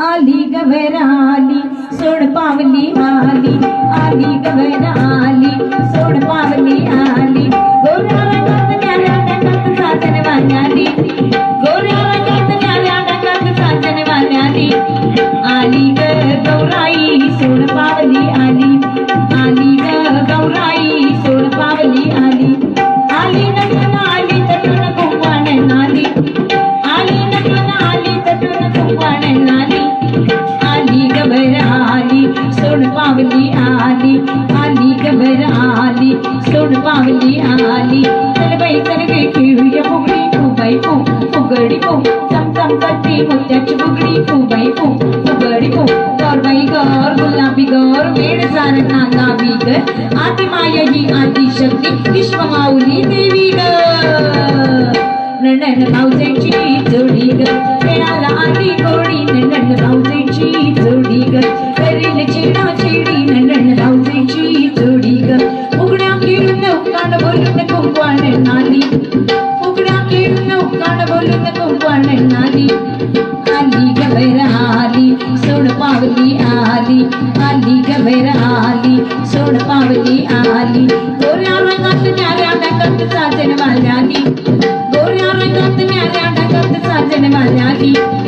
आली गवराली. सोड पावली पावली आली आली गबर आली सोड पावली आली. चल बाई चल गे खेळूया फुगडी फुबाई फू फुगडी फू चम चम करते मोत्याची फुगडी फुबाई फू फुगडी फू गौर बाई गौर, गुलाबी गौर, वेड सार नागावी ग आदी माया ही आदी शक्ती विश्व माऊली देवी ग. नंदन भाऊजेची जोडी ग. खेळाला आली गोडी नंदन भाऊजेची जोडी ग. कुंकवान नाली उघड्या खेळून उकान बोलून कुंकवान नाली आली गबर आली, सोड पावली आली। आली गबर आली, सोड पावली आली। गोऱ्या रंगात न्याऱ्या डंगात साजन वाल्याली गोऱ्या रंगात न्याऱ्या डंगात साजन वाल्याली आली